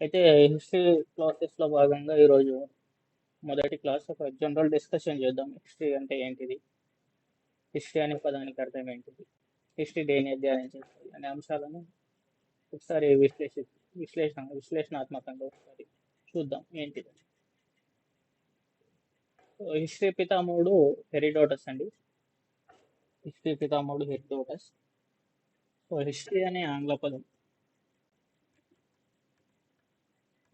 అయితే హిస్టరీ క్లాసెస్లో భాగంగా ఈరోజు మొదటి క్లాస్ ఒక జనరల్ డిస్కషన్ చేద్దాం. హిస్టరీ అంటే ఏంటిది? హిస్టరీ అనే పదానికి అర్థం ఏంటిది? హిస్టరీ దేని అధ్యయనం చేస్తుంది అనే అంశాలను ఒకసారి విశ్లేషి విశ్లేషణ విశ్లేషణాత్మకంగా ఒకసారి చూద్దాం. ఏంటిది? హిస్టరీ పితామహుడు హెరిడోటస్ అండి. హిస్టరీ పితామహుడు హెరిడోటస్. సో హిస్టరీ అనే ఆంగ్ల పదం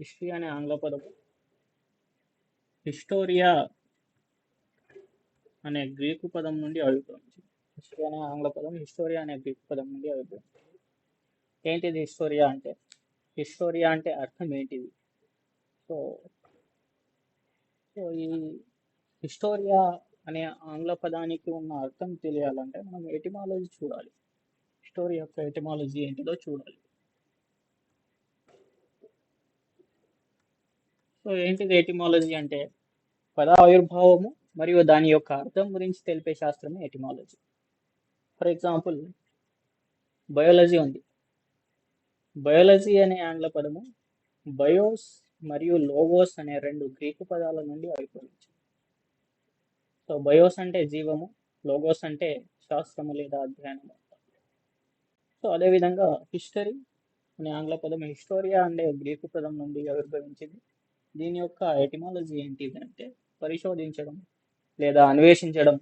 హిస్టరీ అనే ఆంగ్ల పదం హిస్టోరియా అనే గ్రీకు పదం నుండి అభిప్రాయించింది. హిస్టరీ అనే ఆంగ్ల పదం హిస్టోరియా అనే గ్రీకు పదం నుండి అభిప్రాయించింది. ఏంటిది హిస్టోరియా అంటే? హిస్టోరియా అంటే అర్థం ఏంటిది? సో సో ఈ హిస్టోరియా అనే ఆంగ్ల పదానికి ఉన్న అర్థం తెలియాలంటే మనం ఎటిమాలజీ చూడాలి. హిస్టోరీ యొక్క ఎటిమాలజీ ఏంటిదో చూడాలి. సో ఏంటిది ఎటిమాలజీ అంటే? పద ఆవిర్భావము మరియు దాని యొక్క అర్థం గురించి తెలిపే శాస్త్రమే ఎటిమాలజీ ఫర్ ఎగ్జాంపుల్ బయాలజీ ఉంది. బయాలజీ అనే ఆంగ్ల పదము బయోస్ మరియు లోగోస్ అనే రెండు గ్రీకు పదాల నుండి ఆవిర్భవించింది సో బయోస్ అంటే జీవము లోగోస్ అంటే శాస్త్రము లేదా అధ్యయనం సో అదేవిధంగా హిస్టరీ అనే ఆంగ్ల పదం హిస్టోరియా అనే గ్రీకు పదం నుండి ఆవిర్భవించింది. దీని యొక్క ఎటిమాలజీ ఏంటిది అంటే పరిశోధించడం లేదా అన్వేషించడం.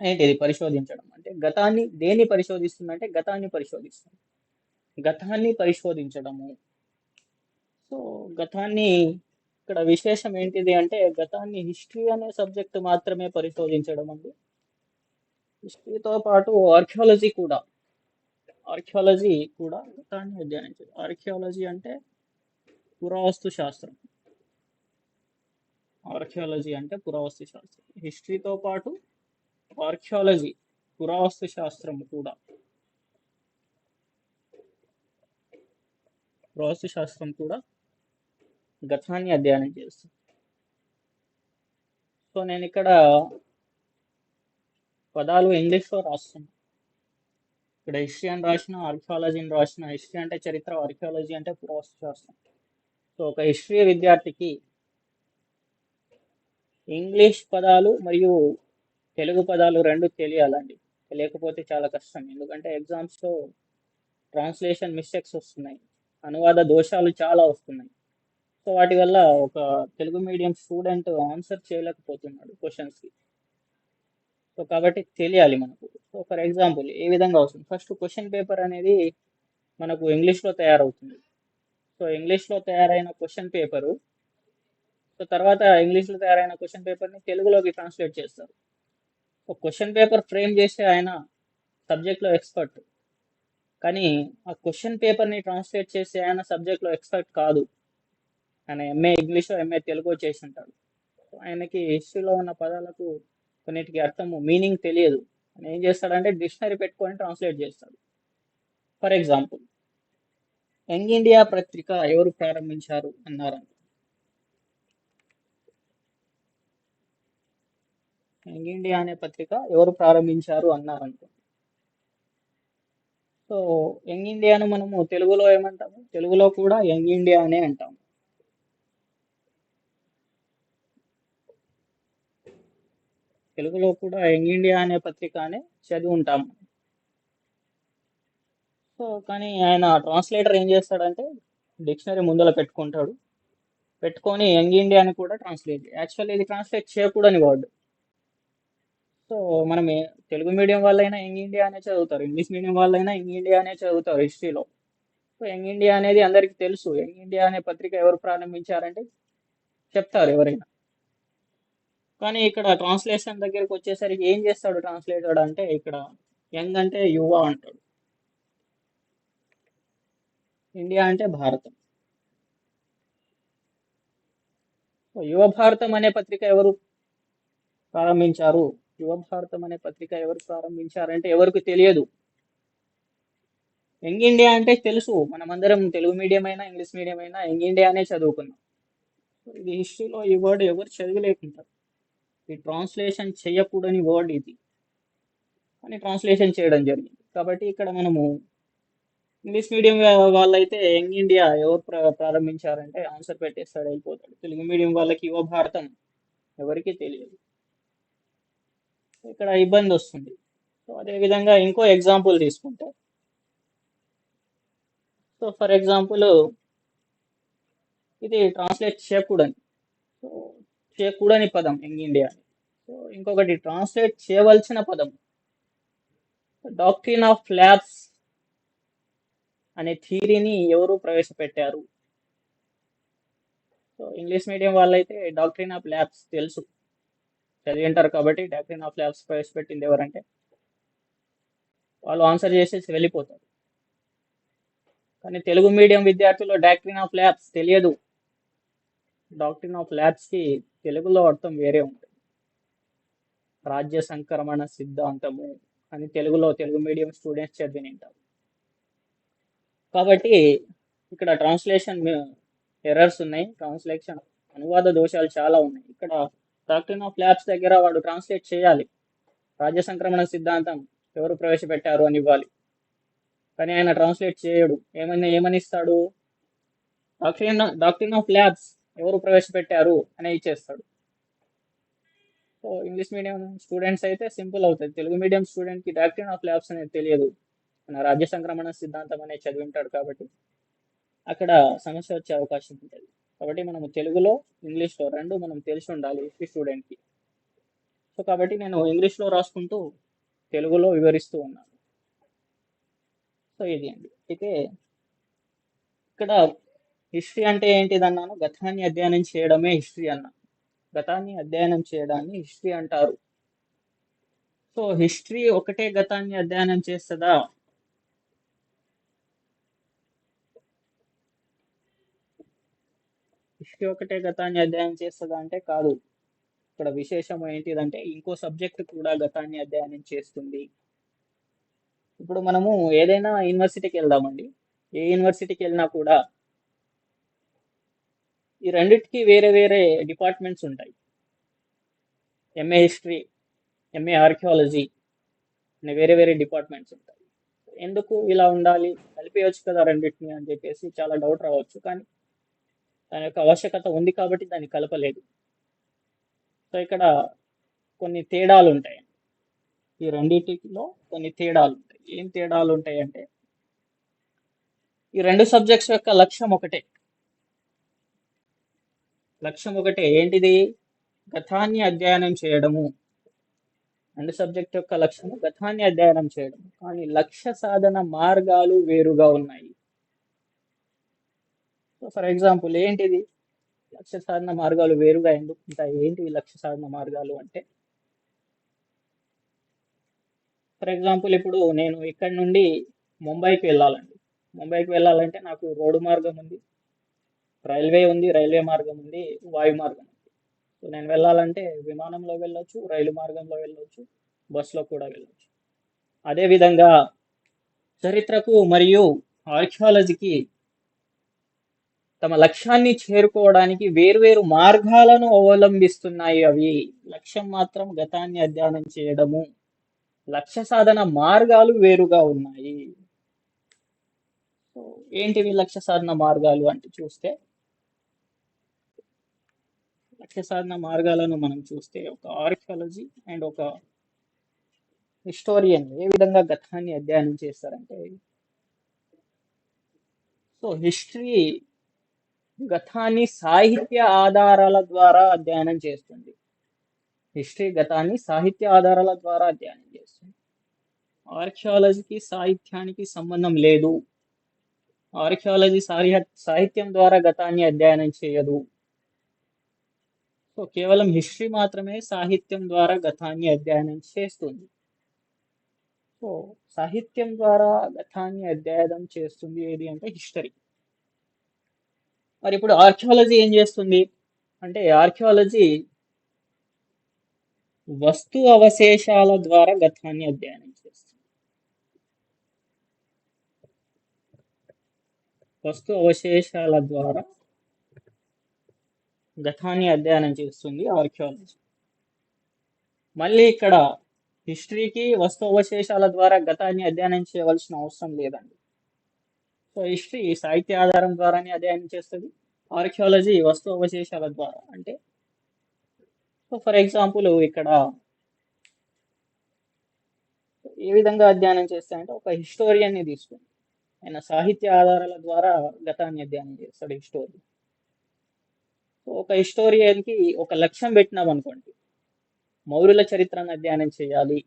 ఏంటిది? పరిశోధించడం. అంటే గతాన్ని దేన్ని పరిశోధిస్తుందంటే గతాన్ని పరిశోధిస్తుంది. గతాన్ని పరిశోధించడము. సో గతాన్ని ఇక్కడ విశేషం ఏంటిది అంటే గతాన్ని హిస్టరీ అనే సబ్జెక్ట్ మాత్రమే పరిశోధించడం అండి. హిస్టరీతో పాటు ఆర్కియాలజీ కూడా. ఆర్కియాలజీ కూడా గతాన్ని అధ్యయనం ఆర్కియాలజీ అంటే పురావస్తు శాస్త్రం. ఆర్కియాలజీ అంటే పురావస్తు శాస్త్రం. హిస్టరీతో పాటు ఆర్కియాలజీ పురావస్తు శాస్త్రం కూడా. పురావస్తు శాస్త్రం కూడా గతాన్ని అధ్యయనం చేస్తుంది. సో నేను ఇక్కడ పదాలు ఇంగ్లీష్లో రాస్తున్నాను ఇక్కడ హిస్టరీ అని రాసిన ఆర్కియాలజీ అని రాసిన హిస్టరీ అంటే చరిత్ర ఆర్కియాలజీ అంటే పురావస్తు శాస్త్రం. సో ఒక హిస్టరీ విద్యార్థికి ఇంగ్లీష్ పదాలు మరియు తెలుగు పదాలు రెండు తెలియాలండి. తెలియకపోతే చాలా కష్టం. ఎందుకంటే ఎగ్జామ్స్లో ట్రాన్స్లేషన్ మిస్టేక్స్ వస్తున్నాయి. అనువాద దోషాలు చాలా వస్తున్నాయి. సో వాటి వల్ల ఒక తెలుగు మీడియం స్టూడెంట్ ఆన్సర్ చేయలేకపోతున్నాడు క్వశ్చన్స్కి సో కాబట్టి తెలియాలి మనకు. సో ఫర్ ఎగ్జాంపుల్ ఏ విధంగా వస్తుంది? ఫస్ట్ క్వశ్చన్ పేపర్ అనేది మనకు ఇంగ్లీష్లో తయారవుతుంది. సో ఇంగ్లీష్లో తయారైన క్వశ్చన్ పేపరు సో తర్వాత ఇంగ్లీష్లో తయారైన క్వశ్చన్ పేపర్ని తెలుగులోకి ట్రాన్స్లేట్ చేస్తారు. ఒక క్వశ్చన్ పేపర్ ఫ్రేమ్ చేసే ఆయన సబ్జెక్ట్లో ఎక్స్పర్ట్. కానీ ఆ క్వశ్చన్ పేపర్ని ట్రాన్స్లేట్ చేసే ఆయన సబ్జెక్ట్లో ఎక్స్పర్ట్ కాదు. ఆయన ఎంఏ ఇంగ్లీష్ ఎంఏ తెలుగు చేసి ఉంటాడు. ఆయనకి హిస్టరీలో ఉన్న పదాలకు కొన్నిటికి అర్థము మీనింగ్ తెలియదు. ఆయన ఏం చేస్తాడంటే డిక్షనరీ పెట్టుకొని ట్రాన్స్లేట్ చేస్తాడు. ఫర్ ఎగ్జాంపుల్ యంగ్ ఇండియా పత్రిక ఎవరు ప్రారంభించారు అన్నారు యంగ్ ఇండియా అనే పత్రిక ఎవరు ప్రారంభించారు అన్నారు సో యంగ్ ఇండియాను మనము తెలుగులో ఏమంటాము? తెలుగులో కూడా యంగ్ ఇండియా అనే అంటాము. తెలుగులో కూడా యంగ్ ఇండియా అనే పత్రిక అనే చదివి ఉంటాము. సో కానీ ఆయన ట్రాన్స్లేటర్ ఏం చేస్తాడంటే డిక్షనరీ ముందర పెట్టుకుంటాడు. పెట్టుకొని యంగ్ ఇండియా అని కూడా ట్రాన్స్లేట్ యాక్చువల్లీ ఇది ట్రాన్స్లేట్ చేయకూడని వర్డ్. సో మనం తెలుగు మీడియం వాళ్ళైనా యంగ్ ఇండియా అనే చదువుతారు. ఇంగ్లీష్ మీడియం వాళ్ళైనా యంగ్ ఇండియా అనే చదువుతారు హిస్టరీలో. సో యంగ్ ఇండియా అనేది అందరికీ తెలుసు. యంగ్ ఇండియా అనే పత్రిక ఎవరు ప్రారంభించారంటే చెప్తారు ఎవరైనా. కానీ ఇక్కడ ట్రాన్స్లేషన్ దగ్గరికి వచ్చేసరికి ఏం చేస్తాడు ట్రాన్స్లేటర్ అంటే ఇక్కడ యంగ్ అంటే యువ అంటాడు. ఇండియా అంటే భారతం. యువ భారతం అనే పత్రిక ఎవరు ప్రారంభించారు? యువ భారతం అనే పత్రిక ఎవరు ప్రారంభించారంటే ఎవరికి తెలియదు. యంగ్ ఇండియా అంటే తెలుసు. మనమందరం తెలుగు మీడియం అయినా ఇంగ్లీష్ మీడియం అయినా యంగ్ ఇండియా అనే చదువుకున్నాం. ఇది హిస్టరీలో ఈ వర్డ్ ఎవరు చదివలేకుంటారు. ఈ ట్రాన్స్లేషన్ చేయకూడని వర్డ్ ఇది. అని ట్రాన్స్లేషన్ చేయడం జరిగింది. కాబట్టి ఇక్కడ మనము ఇంగ్లీష్ మీడియం వాళ్ళైతే యంగ్ ఇండియా ఎవరు ప్రారంభించారంటే ఆన్సర్ పెట్టేస్తాడు వెళ్ళిపోతాడు తెలుగు మీడియం వాళ్ళకి యువ భారతం ఎవరికీ తెలియదు. ఇక్కడ ఇబ్బంది వస్తుంది. సో అదేవిధంగా ఇంకో ఎగ్జాంపుల్ తీసుకుంటే. సో ఫర్ ఎగ్జాంపుల్ ఇది ట్రాన్స్లేట్ చేయకూడని. సో చేయకూడని పదం యంగ్ ఇండియా సో ఇంకొకటి ట్రాన్స్లేట్ చేయవలసిన పదం. డాక్ట్రిన్ ఆఫ్ ల్యాబ్స్ అనే థీరీని ఎవరు ప్రవేశపెట్టారు? సో ఇంగ్లీష్ మీడియం వాళ్ళైతే డాక్టరీన్ ఆఫ్ ల్యాబ్స్ తెలుసు. చదివి ఉంటారు కాబట్టి డాక్ట్రిన్ ఆఫ్ ల్యాబ్స్ ప్రవేశపెట్టింది ఎవరంటే వాళ్ళు ఆన్సర్ చేసేసి వెళ్ళిపోతారు. కానీ తెలుగు మీడియం విద్యార్థులు డాక్ట్రిన్ ఆఫ్ ల్యాబ్స్ తెలియదు. డాక్ట్రిన్ ఆఫ్ ల్యాబ్స్కి తెలుగులో అర్థం వేరే ఉంటుంది. రాజ్య సంక్రమణ సిద్ధాంతము అని తెలుగులో తెలుగు మీడియం స్టూడెంట్స్ చదివి ఉంటారు కాబట్టి ఇక్కడ ట్రాన్స్లేషన్ ఎర్రర్స్ ఉన్నాయి. ట్రాన్స్లేషన్ అనువాద దోషాలు చాలా ఉన్నాయి. ఇక్కడ డాక్ట్రిన్ ఆఫ్ ల్యాబ్స్ దగ్గర వాడు ట్రాన్స్లేట్ చేయాలి. రాజ్య సంక్రమణ సిద్ధాంతం ఎవరు ప్రవేశపెట్టారు అని ఇవ్వాలి. కానీ ఆయన ట్రాన్స్లేట్ చేయడు. ఏమని ఏమనిస్తాడు? ఇస్తాడు డాక్ట్రిన్ ఆఫ్ ల్యాబ్స్ ఎవరు ప్రవేశపెట్టారు? అని ఇచ్చేస్తాడు. సో ఇంగ్లీష్ మీడియం స్టూడెంట్స్ అయితే సింపుల్ అవుతుంది తెలుగు మీడియం స్టూడెంట్కి డాక్టర్ ఆఫ్ ల్యాబ్స్ అనేది తెలియదు. మన రాజ్య సంక్రమణ సిద్ధాంతం అనేది చదివి ఉంటాడు కాబట్టి అక్కడ సమస్య వచ్చే అవకాశం ఉంటుంది. కాబట్టి మనము తెలుగులో ఇంగ్లీష్లో రెండు మనం తెలిసి ఉండాలి హిస్టరీ స్టూడెంట్కి. సో కాబట్టి నేను ఇంగ్లీష్లో రాసుకుంటూ తెలుగులో వివరిస్తూ ఉన్నాను. సో ఇది అండి. అయితే ఇక్కడ హిస్టరీ అంటే ఏంటిది అన్నాను గతాన్ని అధ్యయనం చేయడమే హిస్టరీ అన్నాను. గతాన్ని అధ్యయనం చేయడాన్ని హిస్టరీ అంటారు. సో హిస్టరీ ఒకటే గతాన్ని అధ్యయనం చేస్తుందా? హిస్టరీ ఒకటే గతాన్ని అధ్యయనం చేస్తుందా అంటే కాదు. ఇక్కడ విశేషం ఏంటిదంటే ఇంకో సబ్జెక్ట్ కూడా గతాన్ని అధ్యయనం చేస్తుంది. ఇప్పుడు మనము ఏదైనా యూనివర్సిటీకి వెళ్దామండి. ఏ యూనివర్సిటీకి వెళ్ళినా కూడా ఈ రెండిటికి వేరే వేరే డిపార్ట్మెంట్స్ ఉంటాయి. ఎంఏ హిస్టరీ ఎంఏ ఆర్కియాలజీ అనే వేరే వేరే డిపార్ట్మెంట్స్ ఉంటాయి. ఎందుకు ఇలా ఉండాలి? కలిపేయచ్చు కదా రెండింటిని అని చెప్పేసి చాలా డౌట్ రావచ్చు. కానీ దాని యొక్క ఆవశ్యకత ఉంది కాబట్టి దాన్ని కలపలేదు. సో ఇక్కడ కొన్ని తేడాలు ఉంటాయి ఈ రెండింటిలో కొన్ని తేడాలు ఉంటాయి ఏం తేడాలు ఉంటాయి అంటే ఈ రెండు సబ్జెక్ట్స్ యొక్క లక్ష్యం ఒకటే. లక్ష్యం ఒకటే ఏంటిది? గతాన్ని అధ్యయనం చేయడము. రెండు సబ్జెక్ట్ యొక్క లక్ష్యము గతాన్ని అధ్యయనం చేయడం కానీ లక్ష్య సాధన మార్గాలు వేరుగా ఉన్నాయి. సో ఫర్ ఎగ్జాంపుల్ ఏంటిది? లక్ష్య సాధన మార్గాలు వేరుగా ఎందుకు ఉంటాయి? ఏంటి లక్ష్య సాధన మార్గాలు అంటే? ఫర్ ఎగ్జాంపుల్ ఇప్పుడు నేను ఇక్కడ నుండి ముంబైకి వెళ్ళాలండి. ముంబైకి వెళ్ళాలంటే నాకు రోడ్డు మార్గం ఉంది రైల్వే ఉంది రైల్వే మార్గం ఉంది వాయు మార్గం ఉంది. సో నేను వెళ్ళాలంటే విమానంలో వెళ్ళొచ్చు రైలు మార్గంలో వెళ్ళొచ్చు బస్సులో కూడా వెళ్ళొచ్చు. అదేవిధంగా చరిత్రకు మరియు ఆర్కియాలజీకి తమ లక్ష్యాన్ని చేరుకోవడానికి వేర్వేరు మార్గాలను అవలంబిస్తున్నాయి అవి. లక్ష్యం మాత్రం గతాన్ని అధ్యయనం చేయడము. లక్ష్య సాధన మార్గాలు వేరుగా ఉన్నాయి. సో ఏంటివి లక్ష్య సాధన మార్గాలు అంటే చూస్తే? లక్ష్య సాధన మార్గాలను మనం చూస్తే ఒక ఆర్కియాలజీ అండ్ ఒక హిస్టోరియన్ ఏ విధంగా గతాన్ని అధ్యయనం చేస్తారంటే సో హిస్టరీ గతాన్ని సాహిత్య ఆధారాల ద్వారా అధ్యయనం చేస్తుంది. హిస్టరీ గతాన్ని సాహిత్య ఆధారాల ద్వారా అధ్యయనం చేస్తుంది. ఆర్కియాలజీకి సాహిత్యానికి సంబంధం లేదు. ఆర్కియాలజీ సాహిత్య సాహిత్యం ద్వారా గతాన్ని అధ్యయనం చేయదు. సో కేవలం హిస్టరీ మాత్రమే సాహిత్యం ద్వారా గతాన్ని అధ్యయనం చేస్తుంది. సో సాహిత్యం ద్వారా గతాన్ని అధ్యయనం చేస్తుంది ఏది అంటే హిస్టరీ. మరి ఇప్పుడు ఆర్కియాలజీ ఏం చేస్తుంది? అంటే ఆర్కియాలజీ వస్తు అవశేషాల ద్వారా గతాన్ని అధ్యయనం చేస్తుంది. వస్తు అవశేషాల ద్వారా గతాన్ని అధ్యయనం చేస్తుంది ఆర్కియాలజీ మళ్ళీ ఇక్కడ హిస్టరీకి వస్తు అవశేషాల ద్వారా గతాన్ని అధ్యయనం చేయవలసిన అవసరం లేదండి. హిస్టరీ సాహిత్య ఆధారం ద్వారానే అధ్యయనం చేస్తుంది. ఆర్కియాలజీ వస్తు అవశేషాల ద్వారా. అంటే సో ఫర్ ఎగ్జాంపుల్ ఇక్కడ ఏ విధంగా అధ్యయనం చేస్తాయంటే ఒక హిస్టోరియన్ని తీసుకుని ఆయన సాహిత్య ఆధారాల ద్వారా గతాన్ని అధ్యయనం చేస్తాడు హిస్టోరియన్. సో ఒక హిస్టోరియన్కి ఒక లక్ష్యం పెట్టినాం అనుకోండి. మౌర్యుల చరిత్రను అధ్యయనం చేయాలి.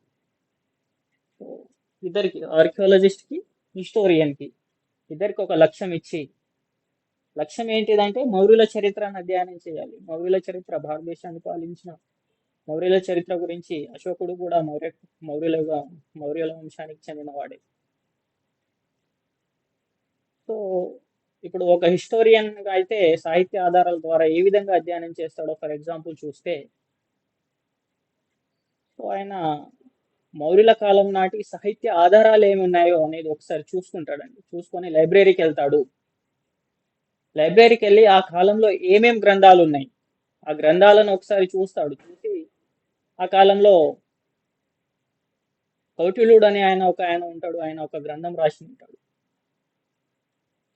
సో ఇద్దరికి ఆర్కియాలజిస్ట్కి హిస్టోరియన్కి. ఇద్దరికి ఒక లక్ష్యం ఇచ్చి లక్ష్యం ఏంటిదంటే మౌర్యుల చరిత్రను అధ్యయనం చేయాలి. మౌర్యుల చరిత్ర భారతదేశాన్ని పాలించిన మౌర్యుల చరిత్ర గురించి అశోకుడు కూడా మౌర్య మౌర్యులుగా మౌర్యుల వంశానికి చెందినవాడే. సో ఇప్పుడు ఒక హిస్టోరియన్ అయితే సాహిత్య ఆధారాల ద్వారా ఏ విధంగా అధ్యయనం చేస్తాడో ఫర్ ఎగ్జాంపుల్ చూస్తే సో ఆయన మౌర్యుల కాలం నాటి సాహిత్య ఆధారాలు ఏమి ఉన్నాయో అనేది ఒకసారి చూసుకుంటాడండి. చూసుకొని లైబ్రరీకి వెళ్తాడు. లైబ్రరీకి వెళ్ళి ఆ కాలంలో ఏమేం గ్రంథాలు ఉన్నాయి? ఆ గ్రంథాలను ఒకసారి చూస్తాడు. చూసి ఆ కాలంలో కౌటిల్యుడు అని ఆయన ఒక ఆయన ఉంటాడు. ఆయన ఒక గ్రంథం రాసి ఉంటాడు.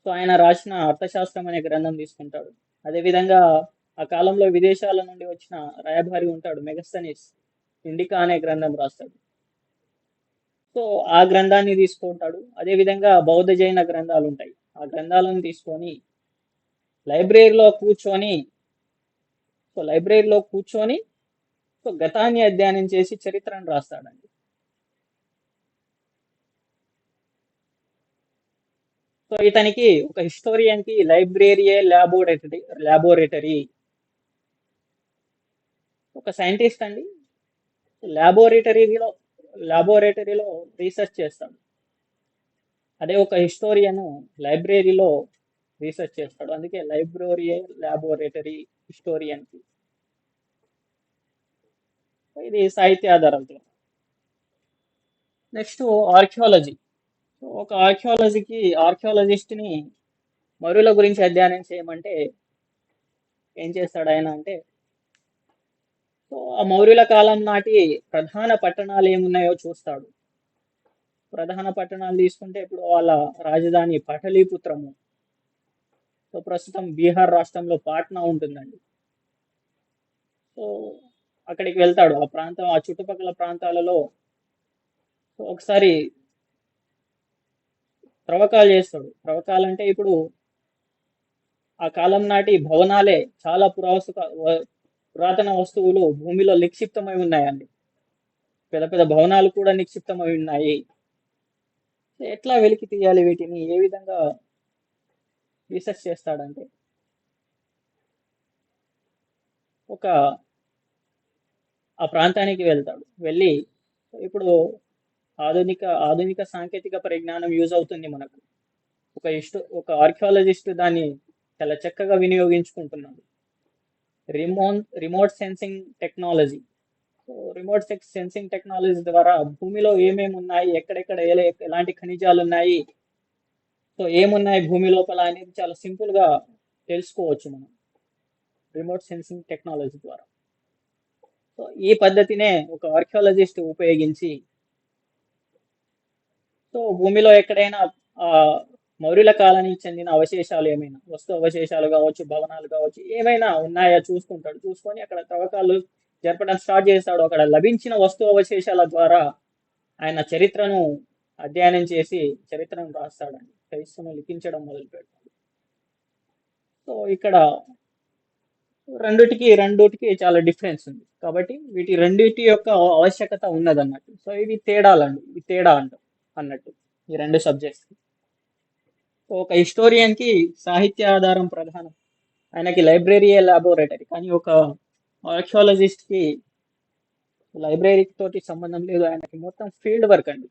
సో ఆయన రాసిన అర్థశాస్త్రం అనే గ్రంథం తీసుకుంటాడు. అదేవిధంగా ఆ కాలంలో విదేశాల నుండి వచ్చిన రాయభారి ఉంటాడు. మెగస్తనీస్ ఇండికా అనే గ్రంథం రాస్తాడు. సో ఆ గ్రంథాన్ని తీసుకుంటాడు. అదేవిధంగా బౌద్ధ జైన గ్రంథాలు ఉంటాయి ఆ గ్రంథాలను తీసుకొని లైబ్రరీలో కూర్చొని సో లైబ్రరీలో కూర్చొని సో గతాన్ని అధ్యయనం చేసి చరిత్రను రాస్తాడండి. సో ఇతనికి ఒక హిస్టోరియన్కి లైబ్రరీయే ల్యాబోరేటరీ లాబోరేటరీ. ఒక సైంటిస్ట్ అండి. లాబోరేటరీలో ల్యాబోరేటరీలో రీసెర్చ్ చేస్తాడు అదే ఒక హిస్టోరియన్ లైబ్రరీలో రీసెర్చ్ చేస్తాడు. అందుకే లైబ్రరీ ల్యాబోరేటరీ హిస్టోరియన్కి. ఇది సాహిత్య ఆధారాలతో నెక్స్ట్ ఆర్కియాలజీ ఒక ఆర్కియాలజీకి ఆర్కియాలజిస్ట్ని మరుల గురించి అధ్యయనం చేయమంటే ఏం చేస్తాడు ఆయన అంటే మౌర్యుల కాలం నాటి ప్రధాన పట్టణాలు ఏమున్నాయో చూస్తాడు. ప్రధాన పట్టణాలు తీసుకుంటే ఇప్పుడు వాళ్ళ రాజధాని పటలీపుత్రము. సో ప్రస్తుతం బీహార్ రాష్ట్రంలో పాట్నా ఉంటుందండి. సో అక్కడికి వెళ్తాడు. ఆ ప్రాంతం ఆ చుట్టుపక్కల ప్రాంతాలలో సో ఒకసారి త్రవ్వకాలు చేస్తాడు. త్రవ్వకాలు అంటే ఇప్పుడు ఆ కాలం నాటి భవనాలే చాలా పురావస్తు పురాతన వస్తువులు భూమిలో నిక్షిప్తమై ఉన్నాయండి. పెద్ద పెద్ద భవనాలు కూడా నిక్షిప్తమై ఉన్నాయి. ఎట్లా వెలికి తీయాలి వీటిని? ఏ విధంగా రీసెర్చ్ చేస్తాడంటే ఒక ఆ ప్రాంతానికి వెళ్తాడు. వెళ్ళి ఇప్పుడు ఆధునిక ఆధునిక సాంకేతిక పరిజ్ఞానం యూజ్ అవుతుంది మనకు. ఒక ఇష్ట ఒక ఆర్కియాలజిస్ట్ దాన్ని చాలా చక్కగా వినియోగించుకుంటున్నాడు. Rimmon remote sensing technology. So remote sensing technology ద్వారా భూమిలో ఏమేమి ఉన్నాయి ఎక్కడెక్కడ ఎలాంటి ఖనిజాలు ఉన్నాయి? సో ఏమున్నాయి భూమి లోపల అనేది చాలా సింపుల్గా తెలుసుకోవచ్చు మనం. రిమోట్ సెన్సింగ్ టెక్నాలజీ ద్వారా. సో ఈ పద్ధతినే ఒక ఆర్కియాలజిస్ట్ ఉపయోగించి సో భూమిలో ఎక్కడైనా మౌర్యుల కాలానికి చెందిన అవశేషాలు ఏమైనా వస్తు అవశేషాలు కావచ్చు భవనాలు కావచ్చు ఏమైనా ఉన్నాయా చూసుకుంటాడు. చూసుకొని అక్కడ తవ్వకాలు జరపడం స్టార్ట్ చేస్తాడు. అక్కడ లభించిన వస్తు అవశేషాల ద్వారా ఆయన చరిత్రను అధ్యయనం చేసి చరిత్రను రాస్తాడండి. చరిత్రను లిఖించడం మొదలు పెడతాడు. సో ఇక్కడ రెండుటికి రెండుటికి చాలా డిఫరెన్స్ ఉంది. కాబట్టి వీటి రెండిటి యొక్క ఆవశ్యకత ఉన్నదన్నట్టు. సో ఇవి తేడాలండి. ఇవి తేడా అంటాం అన్నట్టు ఈ రెండు సబ్జెక్ట్స్ ఒక హిస్టోరియన్కి సాహిత్య ఆధారం ప్రధానం. ఆయనకి లైబ్రరీ లాబొరేటరీ కానీ ఒక ఆర్కియాలజిస్ట్కి లైబ్రరీ తోటి సంబంధం లేదు. ఆయనకి మొత్తం ఫీల్డ్ వర్క్ అండి.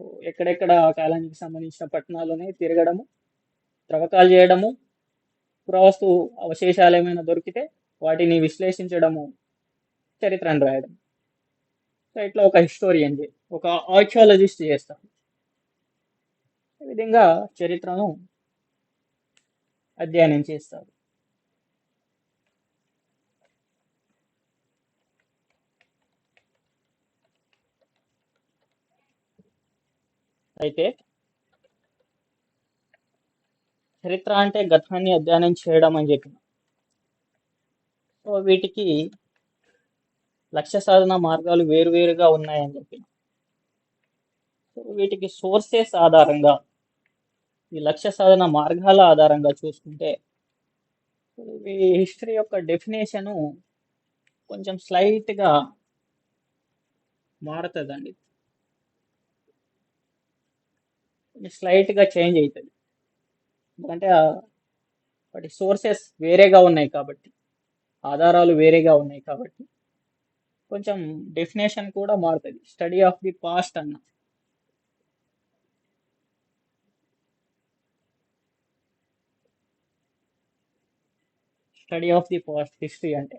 సో ఎక్కడెక్కడ కాలానికి సంబంధించిన పట్టణాలునే తిరగడము త్రవ్వకాలు చేయడము పురావస్తు అవశేషాలు ఏమైనా దొరికితే వాటిని విశ్లేషించడము చరిత్రను రాయడం. సో ఇట్లా ఒక హిస్టోరియన్ ఒక ఆర్కియాలజిస్ట్ చేస్తాను ఈ విధంగా చరిత్రను అధ్యయనం చేస్తారు. అయితే చరిత్ర అంటే గతాన్ని అధ్యయనం చేయడం అని చెప్పిన. సో వీటికి లక్ష్య సాధన మార్గాలు వేరువేరుగా ఉన్నాయని చెప్పిన. సో వీటికి సోర్సెస్ ఆధారంగా ఈ లక్ష్య సాధన మార్గాల ఆధారంగా చూసుకుంటే ఈ హిస్టరీ యొక్క డెఫినేషను కొంచెం స్లైట్గా మారుతుందండి. స్లైట్గా చేంజ్ అవుతుంది ఎందుకంటే వాటి సోర్సెస్ వేరేగా ఉన్నాయి కాబట్టి ఆధారాలు వేరేగా ఉన్నాయి కాబట్టి కొంచెం డెఫినేషన్ కూడా మారుతుంది. స్టడీ ఆఫ్ ది పాస్ట్ అన్న. Study of the past history అంటే.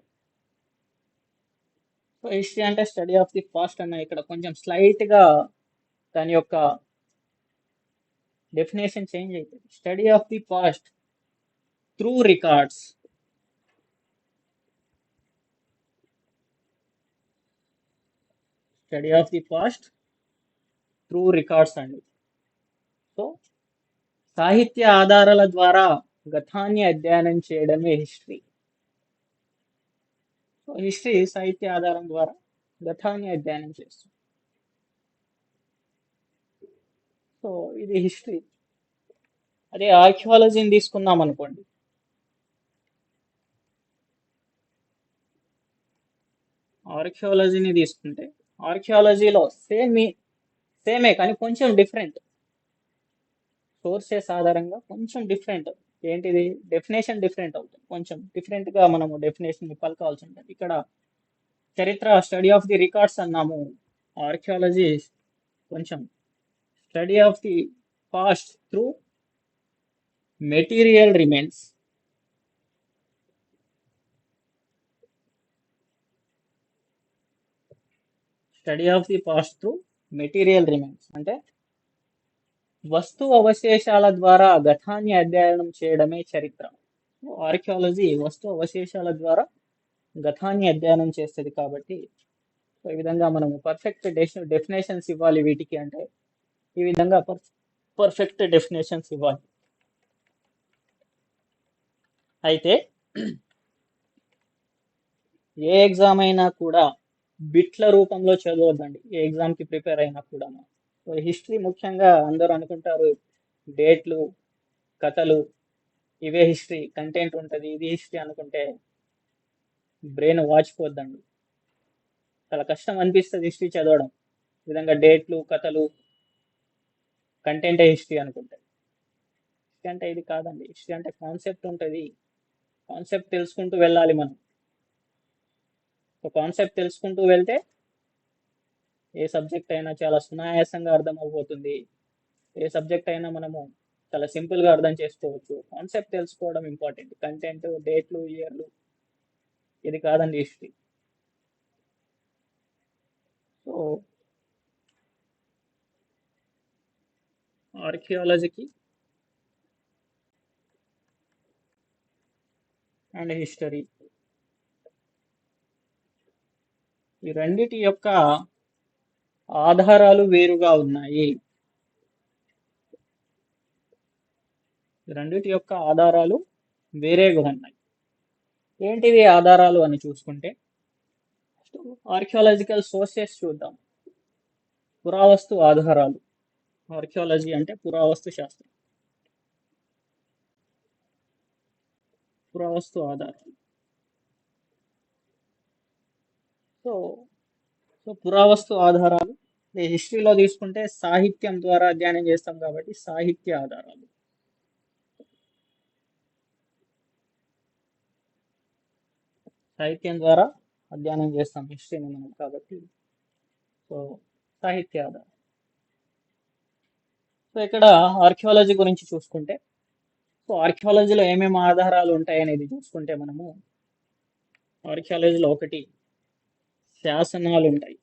సో హిస్టరీ అంటే స్టడీ ఆఫ్ ది పాస్ట్ అన్న ఇక్కడ కొంచెం స్లైట్గా దాని యొక్క డెఫినేషన్ చేంజ్ అవుతుంది study of the past through records study of the past through records అండి. సో సాహిత్య ఆధారాల ద్వారా గతాన్ని అధ్యయనం చేయడమే హిస్టరీ. సో హిస్టరీ సాహిత్య ఆధారం ద్వారా గతాన్ని అధ్యయనం చేస్తుంది. సో ఇది హిస్టరీ. అదే ఆర్కియాలజీని తీసుకున్నాం అనుకోండి. ఆర్కియాలజీని తీసుకుంటే ఆర్కియాలజీలో సేమ్ సేమే కానీ కొంచెం డిఫరెంట్. సోర్సెస్ ఆధారంగా కొంచెం డిఫరెంట్. ఏంటిది? డెఫినేషన్ డిఫరెంట్ అవుతుంది. కొంచెం డిఫరెంట్గా మనము డెఫినేషన్ పలకాల్సి ఉంటుంది. ఇక్కడ చరిత్ర స్టడీ ఆఫ్ ది రికార్డ్స్ అన్నాము. ఆర్కియాలజీ కొంచెం study of the past through material remains study of the past through material remains అంటే వస్తు అవశేషాల ద్వారా గతాన్ని అధ్యయనం చేయడమే చరిత్ర. ఆర్కియాలజీ వస్తు అవశేషాల ద్వారా గతాన్ని అధ్యయనం చేస్తుంది కాబట్టి ఈ విధంగా మనము పర్ఫెక్ట్ డెఫినేషన్స్ ఇవ్వాలి వీటికి అంటే ఈ విధంగా పర్ఫెక్ట్ డెఫినేషన్స్ ఇవ్వాలి. అయితే ఏ ఎగ్జామ్ అయినా కూడా బిట్ల రూపంలో చదవద్దండి. ఏ ఎగ్జామ్కి ప్రిపేర్ అయినా కూడా హిస్టరీ ముఖ్యంగా అందరూ అనుకుంటారు. డేట్లు కథలు ఇవే హిస్టరీ కంటెంట్ ఉంటుంది ఇది హిస్టరీ అనుకుంటే బ్రెయిన్ వాచిపోద్దండి చాలా కష్టం అనిపిస్తుంది హిస్టరీ చదవడం. ఈ విధంగా డేట్లు కథలు కంటెంటే హిస్టరీ అనుకుంటే. హిస్టరీ అంటే ఇది కాదండి. హిస్టరీ అంటే కాన్సెప్ట్ ఉంటుంది. కాన్సెప్ట్ తెలుసుకుంటూ వెళ్ళాలి మనం. ఒక కాన్సెప్ట్ తెలుసుకుంటూ వెళ్తే ఏ సబ్జెక్ట్ అయినా చాలా సునాయాసంగా అర్థం అయిపోతుంది ఏ సబ్జెక్ట్ అయినా మనము చాలా సింపుల్గా అర్థం చేసుకోవచ్చు. కాన్సెప్ట్ తెలుసుకోవడం ఇంపార్టెంట్. కంటెంట్ డేట్లు ఇయర్లు ఇది కాదండి హిస్టరీ. సో ఆర్కియాలజీకి అండ్ హిస్టరీ. ఈ రెండిటి యొక్క ఆధారాలు వేరుగా ఉన్నాయి. రెండిటి యొక్క ఆధారాలు వేరేగా ఉన్నాయి. ఏంటివి ఆధారాలు అని చూసుకుంటే ఆర్కియాలజికల్ సోర్సెస్ చూద్దాం. పురావస్తు ఆధారాలు. ఆర్కియాలజీ అంటే పురావస్తు శాస్త్రం. పురావస్తు ఆధారాలు. సో సో పురావస్తు ఆధారాలు హిస్టరీలో తీసుకుంటే సాహిత్యం ద్వారా అధ్యయనం చేస్తాం కాబట్టి సాహిత్య ఆధారాలు. సాహిత్యం ద్వారా అధ్యయనం చేస్తాం హిస్టరీని మనం కాబట్టి. సో సాహిత్య ఆధారం. సో ఇక్కడ ఆర్కియాలజీ గురించి చూసుకుంటే సో ఆర్కియాలజీలో ఏమేమి ఆధారాలు ఉంటాయి అనేది చూసుకుంటే మనము ఆర్కియాలజీలో ఒకటి శాసనాలు ఉంటాయి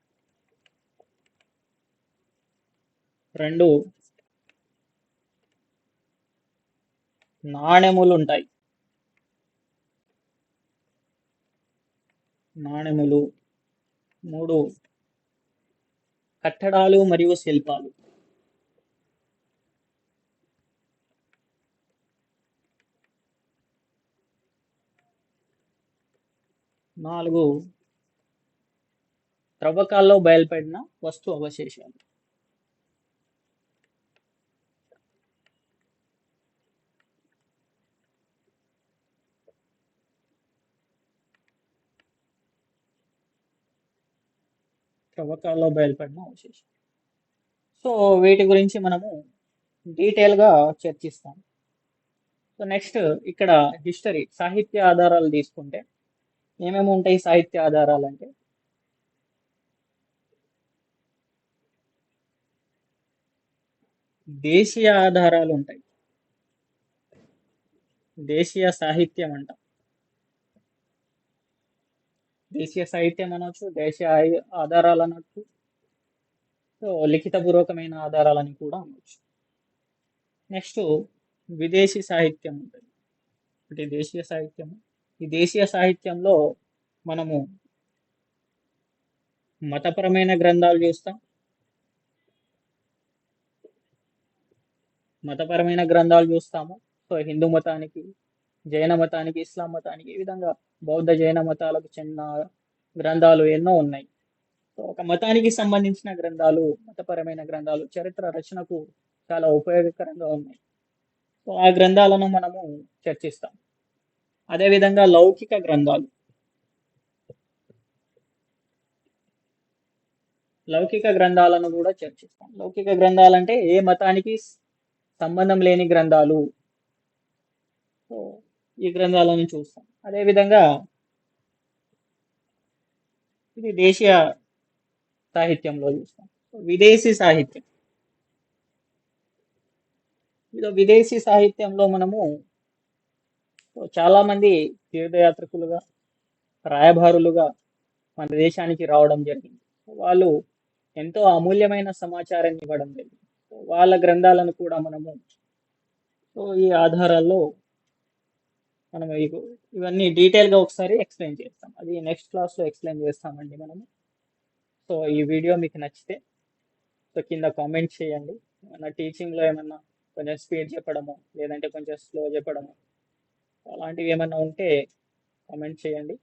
రెండు నాణెములు ఉంటాయి నాణెములు. మూడు కట్టడాలు మరియు శిల్పాలు. నాలుగు త్రవ్వకాల్లో బయలుపడిన వస్తు అవశేషాలు. త్రవ్వకాల్లో బయలుపడిన అవశేషాలు. సో వీటి గురించి మనము డీటెయిల్గా చర్చిస్తాం. సో నెక్స్ట్ ఇక్కడ హిస్టరీ సాహిత్య ఆధారాలు తీసుకుంటే ఏమేమి ఉంటాయి సాహిత్య ఆధారాలు అంటే దేశీయ ఆధారాలు ఉంటాయి. దేశీయ సాహిత్యం అంట. దేశీయ సాహిత్యం అనొచ్చు దేశీయ ఆధారాలు అనొచ్చు సో లిఖితపూర్వకమైన ఆధారాలని కూడా అనొచ్చు. నెక్స్ట్ విదేశీ సాహిత్యం ఉంటుంది. అంటే దేశీయ సాహిత్యం. ఈ దేశీయ సాహిత్యంలో మనము మతపరమైన గ్రంథాలు చూస్తాం. మతపరమైన గ్రంథాలు చూస్తాము. సో హిందూ మతానికి జైన మతానికి ఇస్లాం మతానికి ఈ విధంగా బౌద్ధ జైన మతాలకు చెందిన గ్రంథాలు ఎన్నో ఉన్నాయి. సో ఒక మతానికి సంబంధించిన గ్రంథాలు మతపరమైన గ్రంథాలు చరిత్ర రచనకు చాలా ఉపయోగకరంగా ఉన్నాయి. సో ఆ గ్రంథాలను మనము చర్చిస్తాం. అదేవిధంగా లౌకిక గ్రంథాలు. లౌకిక గ్రంథాలను కూడా చర్చిస్తాం. లౌకిక గ్రంథాలంటే ఏ మతానికి సంబంధం లేని గ్రంథాలు. సో ఈ గ్రంథాలను చూస్తాం. అదేవిధంగా ఇది దేశీయ సాహిత్యంలో చూస్తాం. విదేశీ సాహిత్యం. ఇదో విదేశీ సాహిత్యంలో మనము చాలామంది చాలా మంది తీర్థయాత్రికులుగా రాయబారులుగా మన దేశానికి రావడం జరిగింది. వాళ్ళు ఎంతో అమూల్యమైన సమాచారాన్ని ఇవ్వడం జరిగింది. వాళ్ళ గ్రంథాలను కూడా మనము సో ఈ ఆధారాల్లో మనం ఇవన్నీ డీటెయిల్గా ఒకసారి ఎక్స్ప్లెయిన్ చేస్తాం. అది నెక్స్ట్ క్లాస్లో ఎక్స్ప్లెయిన్ చేస్తామండి మనము. సో ఈ వీడియో మీకు నచ్చితే సో కింద కామెంట్ చేయండి. ఏమన్నా టీచింగ్లో ఏమన్నా కొంచెం స్పీడ్ చెప్పడము లేదంటే కొంచెం స్లో చెప్పడము అలాంటివి ఏమన్నా ఉంటే కామెంట్ చేయండి.